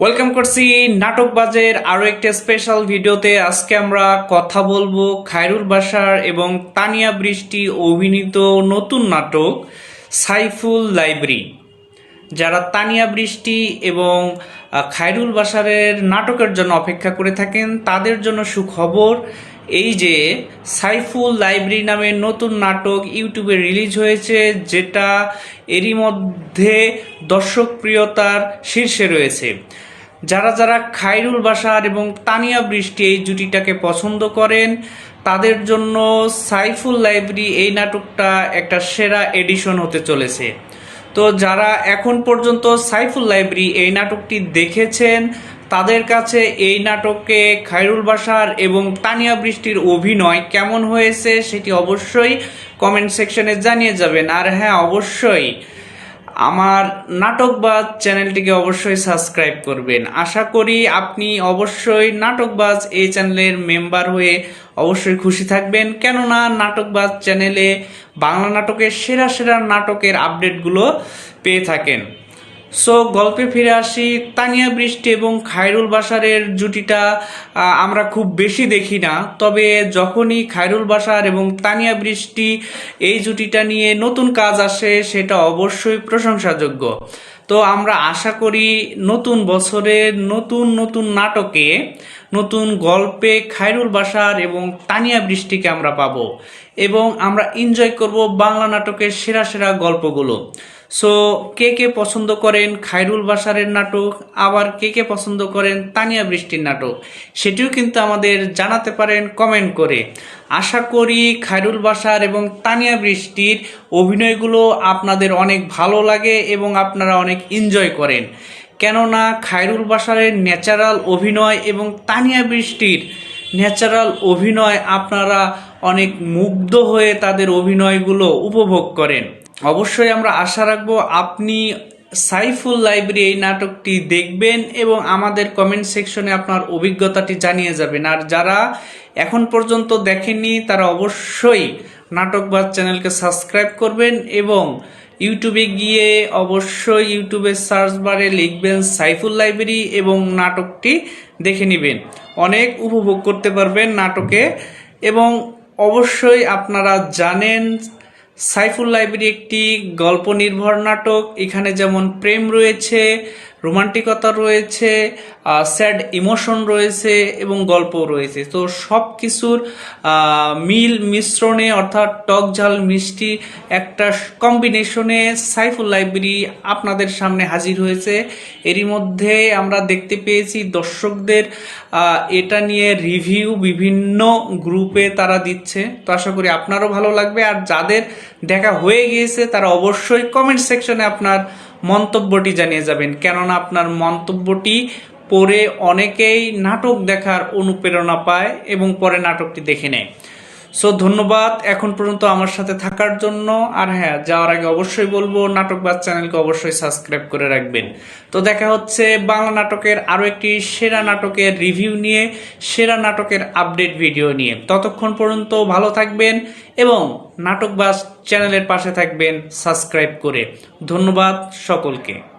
Welcome করছি নাটক বাজের আরও একটা স্পেশাল ভিডিওতে আজকে আমরা কথা বলব খায়রুল বাসার এবং তানিয়া বৃষ্টি অভিনীত নতুন নাটক, সাইফুল লাইব্রেরি। যারা তানিয়া বৃষ্টি এবং খায়রুল বাসারের নাটকের জন্য অপেক্ষা করে থাকেন, তাদের জন্য সুখবর এই যে, সাইফুল লাইব্রেরি নামের নতুন নাটক ইউটিউবে রিলিজ হয়েছে, যেটা এরই মধ্যে দর্শকপ্রিয়তার শীর্ষে রয়েছে। যারা যারা খাইরুল বাসার এবং তানিয়া বৃষ্টি এই জুটিটাকে পছন্দ করেন, তাদের জন্য সাইফুল লাইব্রেরি এই নাটকটা একটা সেরা এডিশন হতে চলেছে। তো যারা এখন পর্যন্ত সাইফুল লাইব্রেরি এই নাটকটি দেখেছেন, তাদের কাছে এই নাটকে খায়রুল বাসার এবং তানিয়া বৃষ্টির অভিনয় কেমন হয়েছে সেটি অবশ্যই কমেন্ট সেকশনে জানিয়ে যাবেন। আর হ্যাঁ অবশ্যই আমার নাটকবাজ চ্যানেলটিকে অবশ্যই সাবস্ক্রাইব করবেন। আশা করি আপনি অবশ্যই নাটকবাজ এই চ্যানেলের মেম্বার হয়ে অবশ্যই খুশি থাকবেন। কেননা নাটকবাজ চ্যানেলে বাংলা নাটকের সেরা সেরা নাটকের আপডেটগুলো পেয়ে থাকেন। সো গল্পে ফিরে আসি তানিয়া বৃষ্টি এবং খায়রুল বাসারের জুটিটা আমরা খুব বেশি দেখি না। তবে যখনই খায়রুল বাসার এবং তানিয়া বৃষ্টি এই জুটিটা নিয়ে নতুন কাজ আসে, সেটা অবশ্যই প্রশংসাযোগ্য। তো আমরা আশা করি নতুন বছরে নতুন নতুন নাটকে নতুন গল্পে খায়রুল বাসার এবং তানিয়া বৃষ্টিকে আমরা পাবো এবং আমরা এনজয় করব বাংলা নাটকের সেরা সেরা গল্পগুলো। সো কে কে পছন্দ করেন খায়রুল বাসারের নাটক, আবার কে কে পছন্দ করেন তানিয়া বৃষ্টির নাটক? সেটিও কিন্তু আমাদের জানাতে পারেন কমেন্ট করে। আশা করি খায়রুল বাসার এবং তানিয়া বৃষ্টির অভিনয়গুলো আপনাদের অনেক ভালো লাগে এবং আপনারা অনেক এনজয় করেন। কেননা খায়রুল বাসারের ন্যাচারাল অভিনয় এবং তানিয়া বৃষ্টির ন্যাচারাল অভিনয় আপনারা অনেক মুগ্ধ হয়ে তাদের অভিনয়গুলো উপভোগ করেন। অবশ্যই আমরা আশা রাখব আপনি সাইফুল লাইব্রেরি এই নাটকটি দেখবেন এবং আমাদের কমেন্ট সেকশনে আপনার অভিজ্ঞতাটি জানিয়ে যাবেন। আর যারা এখন পর্যন্ত দেখেননি, তারা অবশ্যই নাটকবাজ চ্যানেলকে সাবস্ক্রাইব করবেন এবং ইউটিউবে গিয়ে অবশ্যই ইউটিউবের সার্চ বারে লিখবেন সাইফুল লাইব্রেরি এবং নাটকটি দেখে নেবেন। অনেক উপভোগ করতে পারবেন নাটকে এবং অবশ্যই আপনারা জানেন সাইফুল লাইব্রেরি একটি গল্প নির্ভর নাটক। এখানে যেমন প্রেম রয়েছে রোমান্টিকতা রয়েছে স্যাড ইমোশন রয়েছে এবং গল্প রয়েছে। তো সব কিছুর মিল মিশ্রণে অর্থাৎ টক ঝাল মিষ্টি একটা কম্বিনেশনে সাইফুল লাইব্রেরি আপনাদের সামনে হাজির হয়েছে। এরই মধ্যে আমরা দেখতে পেয়েছি দর্শকদের এটা নিয়ে রিভিউ বিভিন্ন গ্রুপে তারা দিচ্ছে। তো আশা করি আপনারও ভালো লাগবে। আর যাদের দেখা হয়ে গিয়েছে তারা অবশ্যই কমেন্ট সেকশনে আপনার মন্তব্যটি জানিয়ে যাবেন। কেননা আপনার মন্তব্যটি পরে অনেকেই নাটক দেখার অনুপ্রেরণা পায় এবং পরে নাটকটি দেখে নেয়। সো ধন্যবাদ এখন পর্যন্ত আমার সাথে থাকার জন্য। আর হ্যাঁ যাওয়ার আগে অবশ্যই বলব নাটকবাজ চ্যানেলকে অবশ্যই সাবস্ক্রাইব করে রাখবেন। তো দেখা হচ্ছে বাংলা নাটকের আরও একটি সেরা নাটকের রিভিউ নিয়ে, সেরা নাটকের আপডেট ভিডিও নিয়ে। ততক্ষণ পর্যন্ত ভালো থাকবেন এবং নাটকবাজ চ্যানেলের পাশে থাকবেন সাবস্ক্রাইব করে। ধন্যবাদ সকলকে।